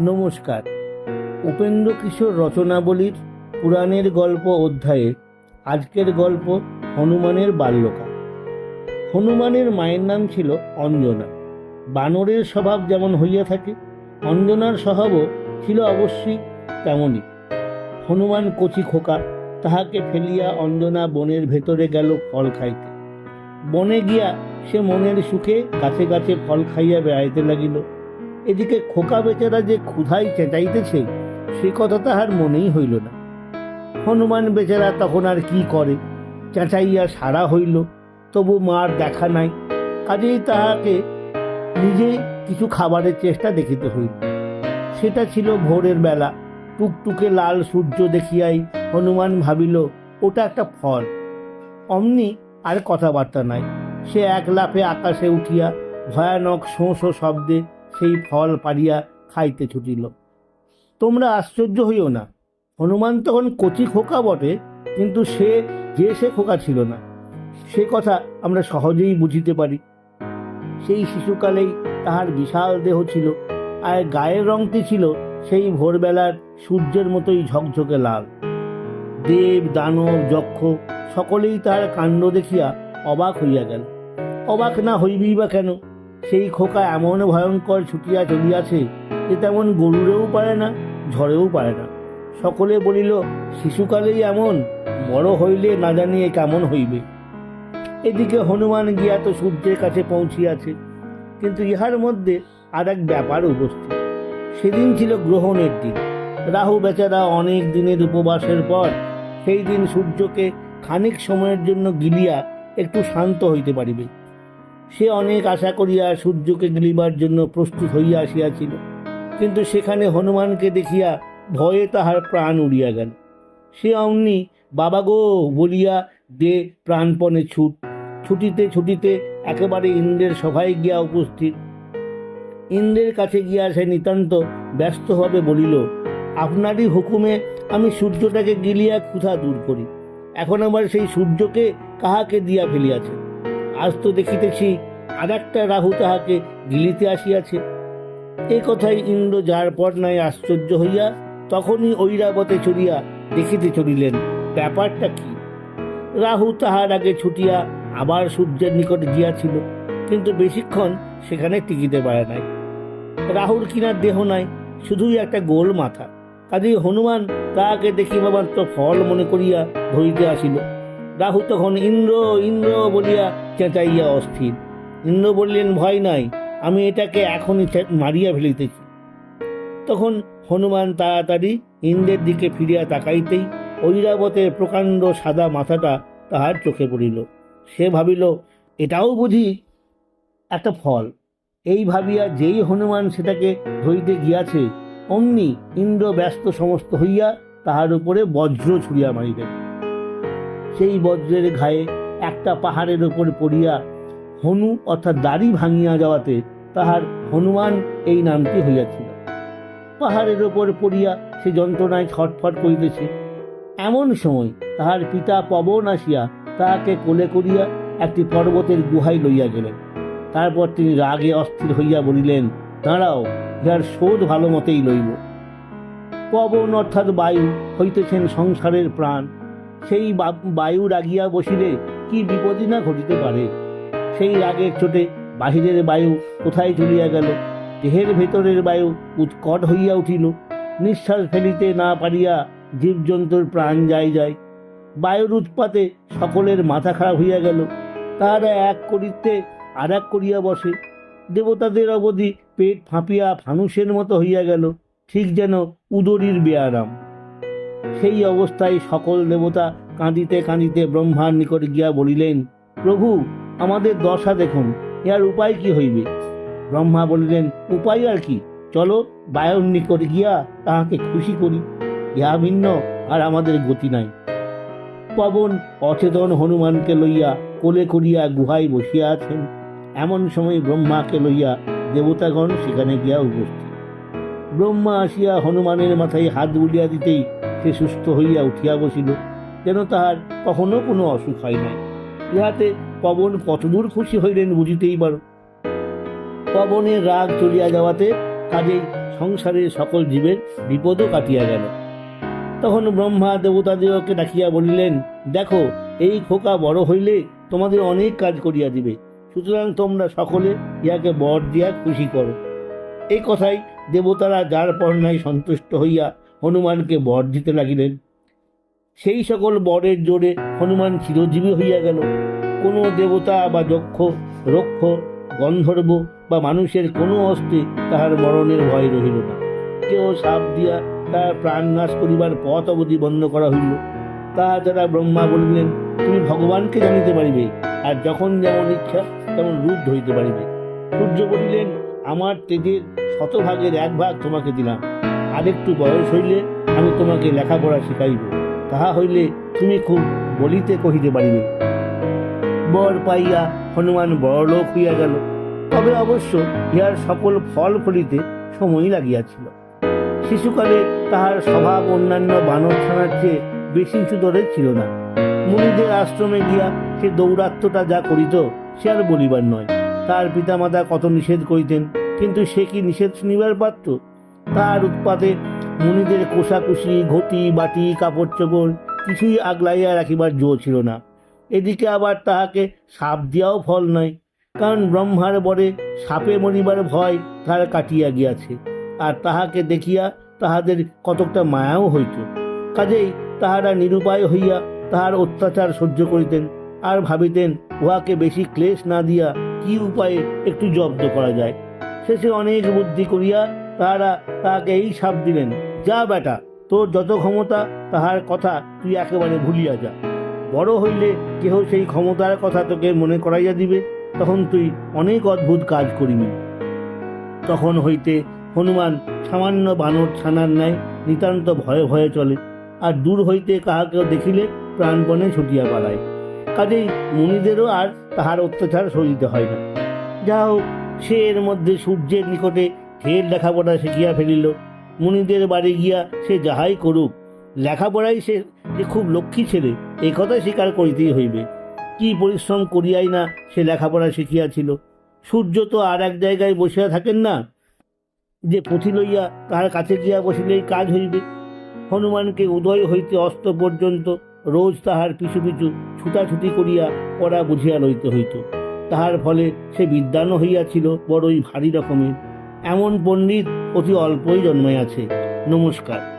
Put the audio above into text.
নমস্কার। উপেন্দ্র কিশোর রচনাবলীর পুরাণের গল্প অধ্যায়ে আজকের গল্প হনুমানের বাল্যকাল। হনুমানের মায়ের নাম ছিল অঞ্জনা। বানরের স্বভাব যেমন হইয়া থাকে, অঞ্জনার স্বভাবও ছিল অবশ্যই তেমনই। হনুমান কচি খোকা, তাহাকে ফেলিয়া অঞ্জনা বনের ভেতরে গেল ফল খাইতে। বনে গিয়া সে মনের সুখে গাছে গাছে ফল খাইয়া বেড়াইতে লাগিল। এদিকে খোকা বেচারা যে ক্ষুধায় চেঁচাইতেছে, সে কথা তাহার মনেই হইল না। হনুমান বেচারা তখন আর কি করে? চেঁচাইয়া সারা হইল, তবু মার দেখা নাই। কাজেই তাহাকে নিজে কিছু খাবারের চেষ্টা দেখিতে হইল। সেটা ছিল ভোরের বেলা। টুকটুকে লাল সূর্য দেখিয়াই হনুমান ভাবিল, ওটা একটা ফল। অমনি আর কথাবার্তা নাই। সে এক লাফে আকাশে উঠিয়া ভয়ানক শোঁ শোঁ শব্দে সেই ফল পারিয়া খাইতে ছুটিল। তোমরা আশ্চর্য হইও না, হনুমান তখন কচি খোকা বটে, কিন্তু সে যে সে খোকা ছিল না, সে কথা আমরা সহজেই বুঝিতে পারি। সেই শিশুকালেই তাহার বিশাল দেহ ছিল, আর গায়ের রংটি ছিল সেই ভোরবেলার সূর্যের মতোই ঝকঝকে লাল। দেব, দানব, যক্ষ সকলেই তার কাণ্ড দেখিয়া অবাক হইয়া গেল। অবাক না হইবই বা কেন? সেই খোকা এমন ভয়ঙ্কর ছুটিয়া চলিয়াছে যে তেমন গরুরেও পারে না, ঝড়েও পারে না। সকলে বলিল, শিশুকালেই এমন, বড় হইলে না জানিয়ে কেমন হইবে। এদিকে হনুমান গিয়া তো সূর্যের কাছে পৌঁছিয়াছে, কিন্তু ইহার মধ্যে আর এক ব্যাপার উপস্থিত। সেদিন ছিল গ্রহণের দিন। রাহু বেচারা অনেক দিনের উপবাসের পর সেই দিন সূর্যকে খানিক সময়ের জন্য গিলিয়া একটু শান্ত হইতে পারিবে। সে অনেক আশা করিয়া সূর্যকে গিলিবার জন্য প্রস্তুত হইয়া আসিয়াছিল। কিন্তু সেখানে হনুমানকে দেখিয়া ভয়ে তাহার প্রাণ উড়িয়া গেল। সে অমনি, বাবা গো, বলিয়া দে প্রাণপণে ছুট। ছুটিতে ছুটিতে একেবারে ইন্দ্রের সভায় গিয়া উপস্থিত। ইন্দ্রের কাছে গিয়া সে নিতান্ত ব্যস্তভাবে বলিল, আপনারই হুকুমে আমি সূর্যটাকে গিলিয়া ক্ষুধা দূর করি। এখন আবার সেই সূর্যকে কাহাকে দিয়া ফেলিয়াছে আজ তো দেখিতেছি আর একটা রাহু তাহাকে গিলিতে আসিয়াছে। এই কথাই ইন্দ্র যার পর নাই আশ্চর্য হইয়া তখনই ঐরাবতে চড়িয়া দেখিতে চলিলেন, ব্যাপারটা কি? রাহু তাহার আগে ছুটিয়া আবার সূর্যের নিকটে গিয়াছিল, কিন্তু বেশিক্ষণ সেখানে টিকিতে পারে নাই। রাহুর কিনার দেহ নাই, শুধুই একটা গোল মাথা। কাজেই হনুমান তাহাকে দেখিবা মাত্র ফল মনে করিয়া ধরিতে আসিল। রাহু তখন ইন্দ্র ইন্দ্র বলিয়া চেঁচাইয়া অস্থির। ইন্দ্র বললেন, ভয় নাই, আমি এটাকে এখনই মারিয়া ফেলিতেছি। তখন হনুমান তাড়াতাড়ি ইন্দ্রের দিকে ফিরিয়া তাকাইতেই ঐরাবতের প্রকাণ্ড সাদা মাথাটা তাহার চোখে পড়িল। সে ভাবিল, এটাও বুঝি একটা ফল। এই ভাবিয়া যেই হনুমান সেটাকে ধরিতে গিয়াছে, অমনি ইন্দ্র ব্যস্ত সমস্ত হইয়া তাহার উপরে বজ্র ছুড়িয়া মারিলেন। সেই বজ্রের ঘায়ে একটা পাহাড়ের উপর পড়িয়া হনু অর্থাৎ দাড়ি ভাঙিয়া যাওয়াতে তাহার হনুমান এই নামটি হইয়াছিল। পাহাড়ের ওপর পড়িয়া সে যন্ত্রণায় ছটফট করিতেছে। এমন সময় তাহার পিতা পবন আসিয়া তাহাকে কোলে করিয়া একটি পর্বতের গুহায় লইয়া গেলেন। তারপর তিনি রাগে অস্থির হইয়া বলিলেন, দাঁড়াও, ইহার শোধ ভালো মতেই লইব। পবন অর্থাৎ বায়ু হইতেছেন সংসারের প্রাণ। সেই বায়ু রাগিয়া বসিলে কি বিপদই না ঘটিতে পারে? সেই রাগের চোটে বাহিরের বায়ু কোথায় চলিয়া গেল? দেহের ভেতরের বায়ু উৎকট হইয়া উঠিল। নিঃশ্বাস ফেলিতে না পারিয়া জীবজন্তুর প্রাণ যায় যায়। বায়ুর উৎপাতে সকলের মাথা খারাপ হইয়া গেল। তাহারা এক করিতে আর এক করিয়া বসে। দেবতাদের অবধি পেট ফাঁপিয়া ফানুসের মতো হইয়া গেল। ঠিক যেন উদরীর বেয়ারাম সেই অবস্থায় সকল দেবতা কাঁদিতে কাঁদিতে ব্রহ্মার নিকট গিয়া বলিলেন, প্রভু, আমাদের দশা দেখুন ইহার উপায় কি হইবে? ব্রহ্মা বলিলেন, উপায় আর কি? চলো বায়ুর নিকট গিয়া তাহাকে খুশি করি, ইহা ভিন্ন আর আমাদের গতি নাই। পবন অচেতন হনুমানকে লইয়া কোলে করিয়া গুহায় বসিয়া আছেন। এমন সময় ব্রহ্মাকে লইয়া দেবতাগণ সেখানে গিয়া উপস্থিত। ব্রহ্মা আসিয়া হনুমানের মাথায় হাত বুলিয়া দিতেই সে সুস্থ হইয়া উঠিয়া বসিল, যেন তাহার কখনো কোনো অসুখ হয় নাই। ইহাতে পবন কতদূর খুশি হইলেন বুঝিতেই পারো। পবনের রাগ চলিয়া যাওয়াতে কাজেই সংসারের সকল জীবের বিপদও কাটিয়া গেল। তখন ব্রহ্মা দেবতাদিগকে ডাকিয়া বলিলেন, দেখো, এই খোকা বড় হইলে তোমাদের অনেক কাজ করিয়া দিবে। সুতরাং তোমরা সকলে ইহাকে বর দিয়া খুশি করো। এই কথাই দেবতারা যার পর নাই সন্তুষ্ট হইয়া হনুমানকে বর দিতে লাগিলেন। সেই সকল বরের জোরে হনুমান চিরজীবী হইয়া গেল। কোনো দেবতা বা যক্ষ, রক্ষ, গন্ধর্ব বা মানুষের কোনো অস্তে তাহার মরণের ভয় রহিল না। কেউ সাপ দিয়া তার প্রাণ নাশ করিবার পথ অবধি বন্ধ করা হইল। তাহা দ্বারা ব্রহ্মা বলিলেন, তুমি ভগবানকে জানিতে পারিবে, আর যখন যেমন ইচ্ছা তেমন রূপ ধরিতে পারিবে। সূর্য বলিলেন, আমার তেজের শতভাগের এক ভাগ তোমাকে দিলাম। আরেকটু বয়স হইলে আমি তোমাকে লেখাপড়া শিখাইব। তাহা হইলে তুমি খুব বলিতে কহিতে পারিবে। বর পাইয়া হনুমান বড়লোক হইয়া গেল। তবে অবশ্য ইহার সকল ফল ফলিতে সময় লাগিয়াছিল। শিশুকালে তাহার স্বভাব অন্যান্য বানর ছানার চেয়ে বেশি সুদরের ছিল না। মুনিদের আশ্রমে গিয়া সে দৌরাত্মটা যা করিত, সে আর বলিবার নয়। তার পিতামাতা কত নিষেধ করিতেন, কিন্তু সে কি নিষেধ শুনিবার পাত্র? তার উৎপাতে মুনিদের কোষাকুষি, ঘটি, বাটি, কাপড় চোপড় কিছুই আগলাইয়া রাখিবার জো ছিল না। এদিকে আবার তাহাকে সাপ দিয়াও ফল নয় কারণ ব্রহ্মার বরে সাপে মরিবার ভয় তাহার কাটিয়া গিয়াছে, আর তাহাকে দেখিয়া তাহাদের কতকটা মায়াও হইত। কাজেই তাহারা নিরুপায় হইয়া তাহার অত্যাচার সহ্য করিতেন, আর ভাবিতেন উহাকে বেশি ক্লেশ না দিয়া কি উপায়ে একটু জব্দ করা যায়। শেষে অনেক বুদ্ধি করিয়া তাহারা তাকে এই সাপ দিলেন, যা বেটা, তোর যত ক্ষমতা, তাহার কথা তুই একেবারে ভুলিয়া যা। বড় হইলে কেহ সেই ক্ষমতার কথা তোকে মনে করাইয়া দিবে, তখন তুই অনেক অদ্ভুত কাজ করিবি। তখন হইতে হনুমান সামান্য বানর ছানার ন্যায় নিতান্ত ভয়ে ভয়ে চলে, আর দূর হইতে কাহাকেও দেখিলে প্রাণপণে ছুটিয়া পালায়। কাজেই মুনিদেরও আর তাহার অত্যাচার সহিতে হয় না। যা হোক সে এর মধ্যে সূর্যের নিকটে ফের লেখাপড়া শিখিয়া ফেলিল। মুনিদের বাড়ি গিয়া সে যাহাই করুক, লেখাপড়াই সে যে খুব লক্ষ্মী ছেলে এই কথা স্বীকার করিতেই হইবে। কি পরিশ্রম করিয়াই না সে লেখাপড়া শিখিয়াছিল। সূর্য তো আর এক জায়গায় বসিয়া থাকেন না, যে পুঁথি লইয়া তাহার কাছে গিয়া বসিলেই কাজ হইবে। হনুমানকে উদয় হইতে অস্ত পর্যন্ত রোজ তাহার পিছু পিছু ছুটাছুটি করিয়া পড়া বুঝিয়া লইতে হইত। তাহার ফলে সে বিদ্বানও হইয়াছিল, বড়ই ভারী রকমের। এমন পণ্ডিত অতি অল্পই জন্মে আছে। নমস্কার।